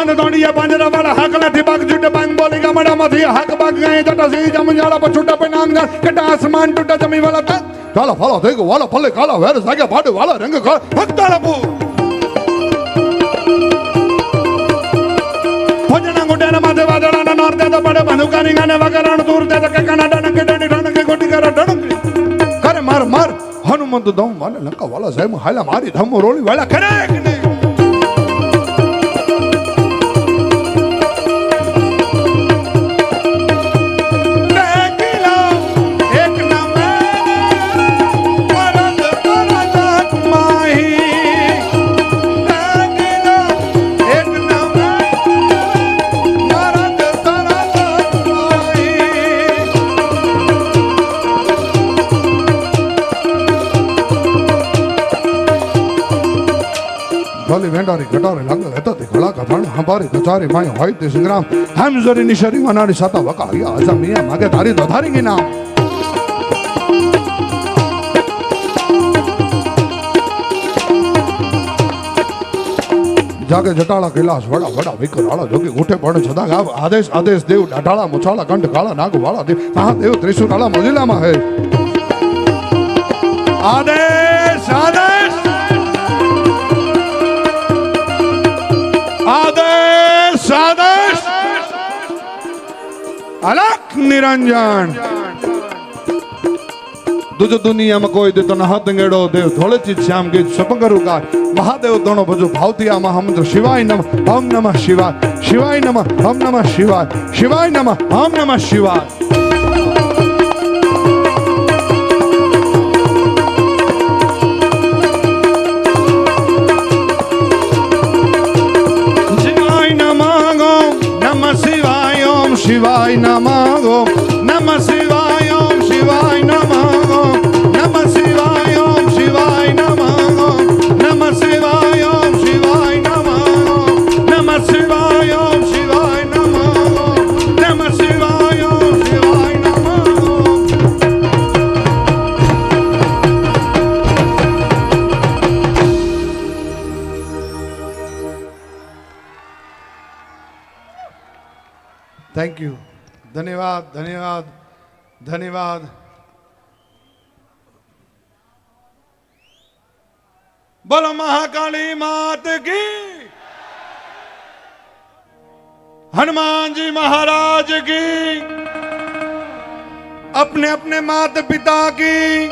સંત દોડીએ પાંજરા વાળા હાકલાથી બાગ જુટ બાંગ બોલી ગામડામાંથી હાક બાગ ગઈ જટા સિંહ જમજાળા પર છૂટા પે નાંગર કટા આસમાન તૂટા જમી વાળા તા ચાલો, ફાલો, થઈ ગયો. વાલો, ફલે કાલા વેર, સાગે, ભાડે, વાલા, રંગ ખા ભક્તાળા પુ ભજના ગુડેના માથે વાદળાના નોરતે તો પડે, બંધુકાની ગાને વગરણ દૂર તે કે કનાડા નંગે ડણી ઢણકે ગોટી કરે, ઢણકે. કરે, માર માર. હનુમંત દઉં મને લંકા વાલા સાહેબ હાલા મારી ધમ રોળી વાલા કરે વેંડારી ઘટારે લાંગલ હતા તે ઘણા કથાણ હંભારી કચારી માય હોય તે સંગ્રામ. હેમ જરી નિશરી મનારી સાતા વકા અજા મિયા માગે તારી તો ધારી ગી નામ જાગે જટાળા કૈલાસ વડા વડા વિકરાળા જોગી ઉઠે પણ છતાં ગાવ આદેશ આદેશ દેવ ડાઢાળા મુછાળા કંઠ કાળા નાગ વાળા દેવ મહા દેવ ત્રિશુરાળા મોજીલામાં હે. આદેશ આદેશ! અલખ નિરંજન. દુજ દુનિયામાં કોઈ દેતો ન હાથ અંગેડો દેવ ધોળચી શ્યામ ગીત સપંગરુ ગાય મહાદેવ દોણો ભજો ભાવતી આ મહામંત્ર શિવાય નમ ઓમ નમઃ શિવાય. શિવાય નમઃ ઓમ નમઃ શિવાય. શિવાય નમઃ ઓમ નમઃ શિવાય. શિવાય નમ. धन्यवाद धन्यवाद धन्यवाद। बोलो, महाकाली मात की। हनुमान जी महाराज की। अपने अपने माता पिता की।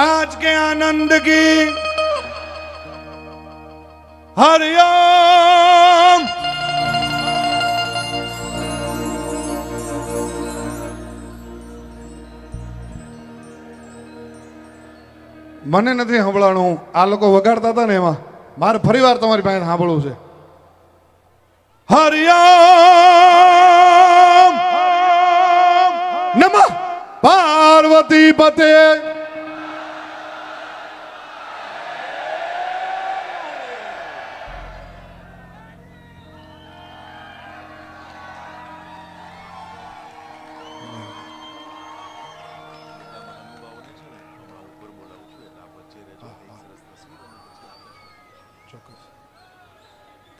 आज के आनंद की। हरिओम। મને નથી સાંભળવાનું. આ લોકો વગાડતા હતા ને એમાં. મારે ફરીવાર તમારી પાસે સાંભળવું છે. હરિયા નમઃ! પાર્વતી પતે!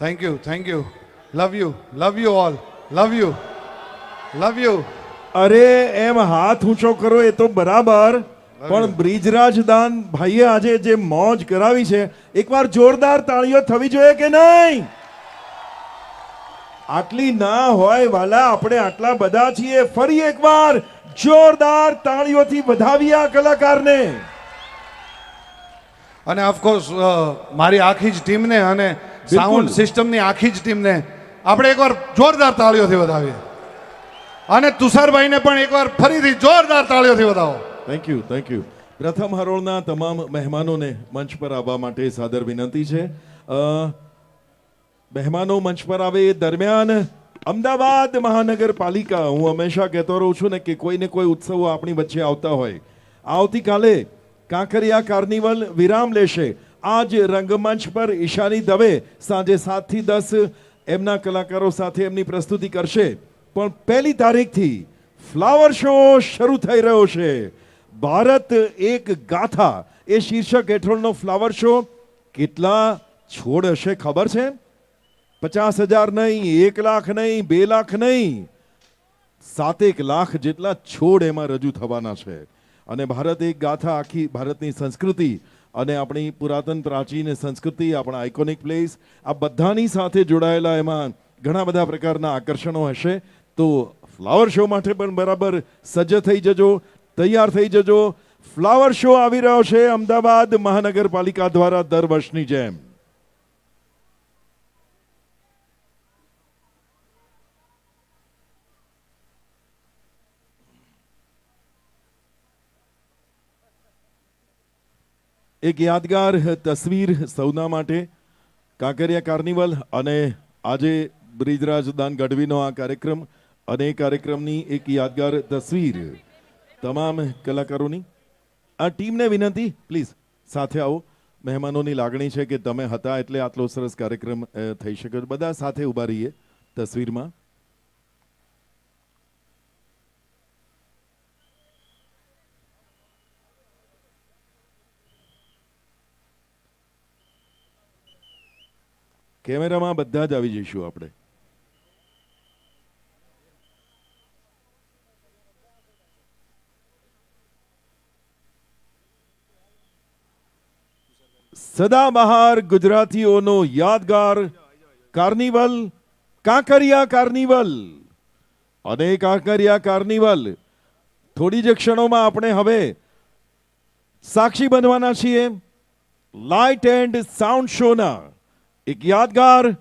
Thank you thank you love you love you all love you love you અરે એમ હાથ ઊંચો કરો એ તો બરાબર. પણ બ્રિજરાજ દાન ભાઈએ આજે જે મોજ કરાવી છે એકવાર જોરદાર તાળીઓ થવી જોઈએ કે નહીં? આટલી ના હોય વાલા આપણે આટલા બધા છીએ ફરી એકવાર જોરદાર તાળીઓથી વધાવી આ કલાકારને. અને ઓફકોર્સ મારી આખી જ ટીમને અને સાઉન્ડ સિસ્ટમની આખી જ ટીમને આપણે એકવાર જોરદાર તાળીઓથી વધાવીએ. અને તુષારભાઈને પણ એકવાર ફરીથી જોરદાર તાળીઓથી વધાવો. થેન્ક યુ થેન્ક યુ પ્રથમ હરોળના તમામ મહેમાનોને મંચ પર આવવા માટે સાદર વિનંતી છે. મહેમાનો મંચ પર આવે એ દરમિયાન અમદાવાદ મહાનગરપાલિકા હું હંમેશા કહેતો રહું છું ને કે કોઈને કોઈ ઉત્સવો આપણી વચ્ચે આવતા હોય. આવતીકાલે કાંકરિયા કાર્નિવલ વિરામ લેશે. આજ રંગમંચ પર ઈશાની દવે સાંજે સાતથી દસ એમના કલાકારો સાથે એમની પ્રસ્તુતિ કરશે. પણ પહેલી તારીખથી ફ્લાવર શો શરૂ થઈ રહ્યો છે. ભારત એક ગાથા એ શીર્ષક હેઠળનો ફ્લાવર શો. કેટલા છોડ હશે ખબર છે? પચાસ હજાર નહીં, એક લાખ નહીં, બે લાખ નહીં. સાતેક લાખ જેટલા છોડ એમાં રજૂ થવાના છે. અને ભારત એક ગાથા આખી ભારતની સંસ્કૃતિ અને આપણી પુરાતન, પ્રાચીન સંસ્કૃતિ, આપણા આઇકોનિક પ્લેસ આ બધાની સાથે જોડાયેલા એમાં ઘણા બધા પ્રકારના આકર્ષણો હશે. તો ફ્લાવર શો માટે પણ બરાબર સજ્જ થઈ જજો, તૈયાર થઈ જજો. ફ્લાવર શો આવી રહ્યો છે અમદાવાદ મહાનગરપાલિકા દ્વારા દર વર્ષની જેમ. એક યાદગાર તસવીર સૌના માટે. કાંકરિયા કાર્નિવલ અને આજે બ્રિજરાજ દાન ગઢવીનો આ કાર્યક્રમ અને એ કાર્યક્રમની એક યાદગાર તસવીર. તમામ કલાકારોની આ ટીમને વિનંતી, પ્લીઝ સાથે આવો. મહેમાનોની લાગણી છે કે તમે હતા એટલે આટલો સરસ કાર્યક્રમ થઈ શક્યો. બધા સાથે ઊભા રહીએ તસવીરમાં. કેમેરામાં બધા જ આવી જઈશું આપણે. સદાબહાર ગુજરાતીઓનો યાદગાર કાર્નિવલ, કાંકરિયા કાર્નિવલ. અને કાંકરિયા કાર્નિવલ. થોડી જ ક્ષણોમાં આપણે હવે સાક્ષી બનવાના છીએ. લાઇટ એન્ડ સાઉન્ડ શોના એક યાદગાર,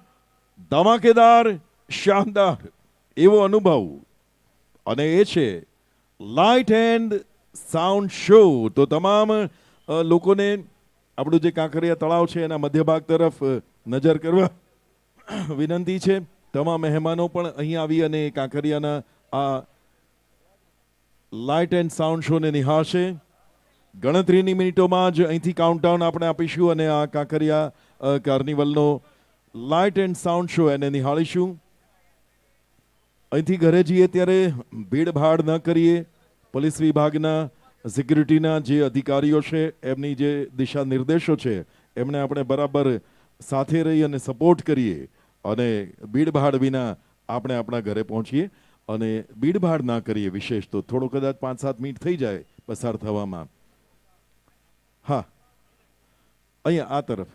ધમાકેદાર, શાનદાર એવો અનુભવ. અને એ છે લાઇટ એન્ડ સાઉન્ડ શો તો તમામ લોકોને આપણું જે કાંકરિયા તળાવ છે એના મધ્ય ભાગ તરફ નજર કરવા વિનંતી છે. તમામ મહેમાનો પણ અહીં આવી અને કાંકરિયાના આ લાઇટ એન્ડ સાઉન્ડ શોને નિહાળશે. ગણતરીની મિનિટોમાં જ અહીંથી કાઉન્ટડાઉન આપણે આપીશું અને આ કાંકરિયા કાર્નિવલનો લાઇટ એન્ડ સાઉન્ડ શો એને નિહાળીશું. અહીંથી ઘરે જઈએ ત્યારે ભીડભાડ ન કરીએ. પોલીસ વિભાગના, સિક્યુરિટીના જે અધિકારીઓ છે, એમની જે દિશા નિર્દેશો છે, એમને આપણે બરાબર સાથે રહી અને સપોર્ટ કરીએ અને ભીડભાડ વિના આપણે આપણા ઘરે પહોંચીએ અને ભીડભાડ ના કરીએ વિશેષ તો. થોડો કદાચ પાંચ સાત મિનિટ થઈ જાય પસાર થવામાં. હા. અહીંયા આ તરફ.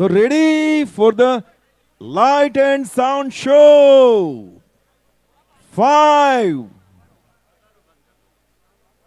તો ready for the light and sound show five